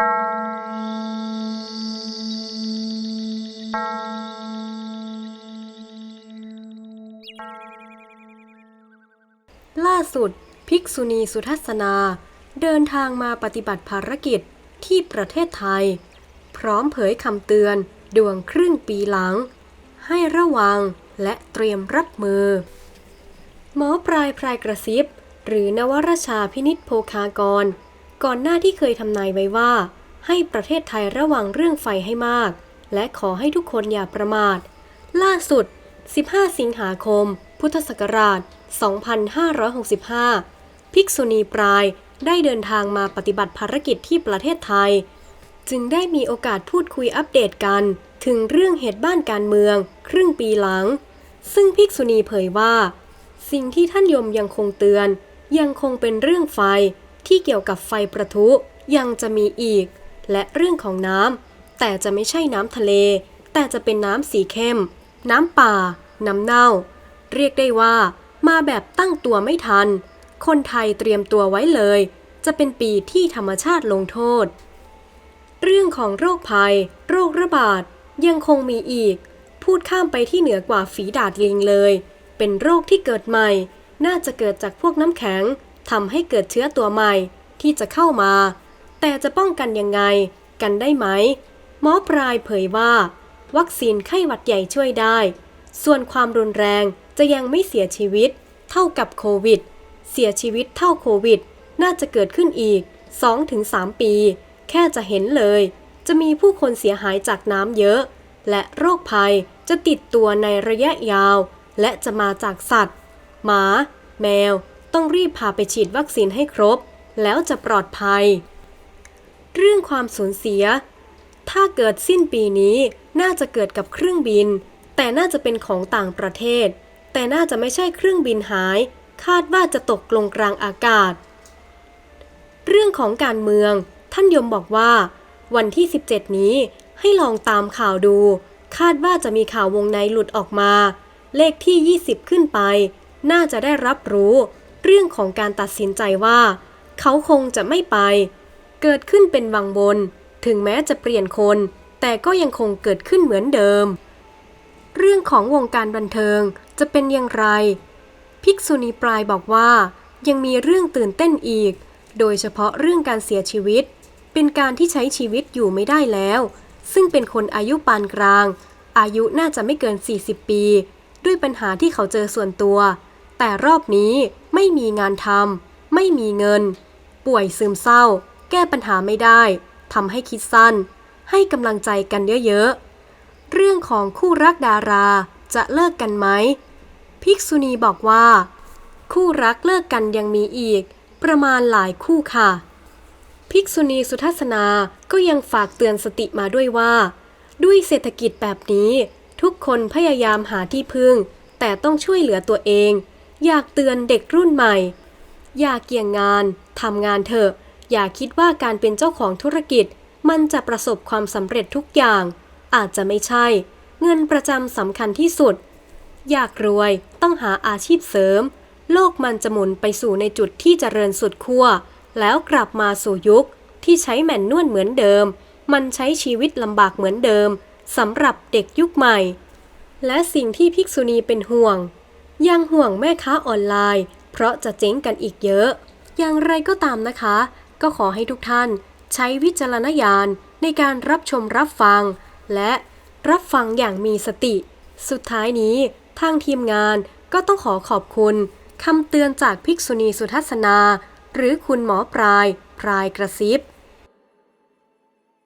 ล่าสุด ภิกษุณีสุทัศนา เดินทางมาปฏิบัติภารกิจที่ประเทศไทย พร้อมเผยคำเตือนดวงครึ่งปีหลัง ให้ระวังและเตรียมรับมือ หมอปลายพรายกระซิบ หรือนวรชาพินิษโภคากร ก่อนหน้าที่เคยทำนายไว้ว่า ให้ประเทศไทยระวังเรื่องไฟให้มาก และขอให้ทุกคนอย่าประมาท ล่าสุด 15 สิงหาคม พุทธศักราช 2565 ภิกษุณีปลายได้เดินทางมาปฏิบัติภารกิจที่ประเทศไทย จึงได้มีโอกาสพูดคุยอัปเดตกัน ถึงเรื่องเหตุบ้านการเมือง ครึ่งปีหลัง ซึ่งภิกษุณีเผยว่า สิ่งที่ท่านยมยังคงเตือน ยังคงเป็นเรื่องไฟ ที่เกี่ยวกับไฟประทุยังจะมีอีก และเรื่องของน้ำแต่จะไม่ใช่น้ำทะเล แต่จะเป็นน้ำสีเข้ม น้ำป่า น้ำเน่า เรียกได้ว่า มาแบบตั้งตัวไม่ทัน คนไทยเตรียมตัวไว้เลย จะเป็นปีที่ธรรมชาติลงโทษ เรื่องของโรคภัย โรคระบาดยังคงมีอีก พูดข้ามไปที่เหนือกว่าฝีดาดลิงเลย เป็นโรคที่เกิดใหม่ น่าจะเกิดจากพวกน้ำแข็ง ทำให้เกิดเชื้อตัวใหม่ที่จะเข้ามา แต่จะป้องกันยังไง กันได้ไหม หมอปลายเผยว่า วัคซีนไข้หวัดใหญ่ช่วยได้ ส่วนความรุนแรงจะยังไม่เสียชีวิต เท่ากับโควิด เสียชีวิตเท่าโควิด น่าจะเกิดขึ้นอีก 2-3 ปี แค่จะเห็นเลย จะมีผู้คนเสียหายจากน้ำเยอะ และโรคภัยจะติดตัวในระยะยาว และจะมาจากสัตว์ หมา แมว ต้องรีบพาไปฉีดวัคซีนให้ครบ แล้วจะปลอดภัย เรื่องความสูญเสีย ถ้าเกิดสิ้นปีนี้น่าจะเกิดกับเครื่องบิน แต่น่าจะเป็นของต่างประเทศ แต่น่าจะไม่ใช่เครื่องบินหาย คาดว่าจะตกลงกลางอากาศ เรื่องของการเมือง ท่านยมบอกว่า วันที่ 17 นี้ให้ลองตามข่าวดู คาดว่าจะมีข่าววงในหลุดออกมา เลขที่ 20 ขึ้นไป น่าจะได้รับรู้ เรื่องของการตัดสินใจว่า เขาคงจะไม่ไป เกิดขึ้นเป็นวังบน ถึงแม้จะเปลี่ยนคน แต่ก็ยังคงเกิดขึ้นเหมือนเดิม เรื่องของวงการบันเทิงจะเป็นอย่างไร ภิกษุณีปลายบอกว่า ยังมีเรื่องตื่นเต้นอีก โดยเฉพาะเรื่องการเสียชีวิต เป็นการที่ใช้ชีวิตอยู่ไม่ได้แล้ว ซึ่งเป็นคนอายุปานกลาง อายุน่าจะไม่เกิน 40 ปี ด้วยปัญหาที่เขาเจอส่วนตัว แต่รอบนี้ ไม่มีงานทำไม่มีเงิน ป่วยซึมเศร้า แก้ปัญหาไม่ได้ทำให้คิดสั้น ให้กำลังใจกันเยอะๆ เรื่องของคู่รักดาราจะเลิกกันไหม ภิกษุณีบอกว่า คู่รักเลิกกันยังมีอีก ประมาณหลายคู่ค่ะ ภิกษุณีสุทัศนาก็ยังฝากเตือนสติมาด้วยว่า ด้วยเศรษฐกิจแบบนี้ ทุกคนพยายามหาที่พึ่ง แต่ต้องช่วยเหลือตัวเอง อยากเตือนเด็กรุ่นใหม่ อย่าเกี่ยงงานทำงานเถอะ อย่าคิดว่าการเป็นเจ้าของธุรกิจ มันจะประสบความสำเร็จทุกอย่าง อาจจะไม่ใช่ เงินประจำสำคัญที่สุด อยากรวยต้องหาอาชีพเสริม โลกมันจะหมุนไปสู่ในจุดที่เจริญสุดขั้วแล้วกลับมาสู่ยุคที่ใช้แม่นนวลเหมือนเดิม มันใช้ชีวิตลำบากเหมือนเดิมสำหรับเด็กยุคใหม่ และสิ่งที่ภิกษุณีเป็นห่วง ยังห่วงแม่ค้าออนไลน์ เพราะจะเจ๊งกันอีกเยอะ อย่างไรก็ตามนะคะ ก็ขอให้ทุกท่าน ใช้วิจารณญาณในการรับชมรับฟัง และรับฟังอย่างมีสติ สุดท้ายนี้ ทางทีมงานก็ต้องขอขอบคุณคำเตือนจากภิกษุณีสุทัศนา หรือคุณหมอปลาย พรายกระซิบ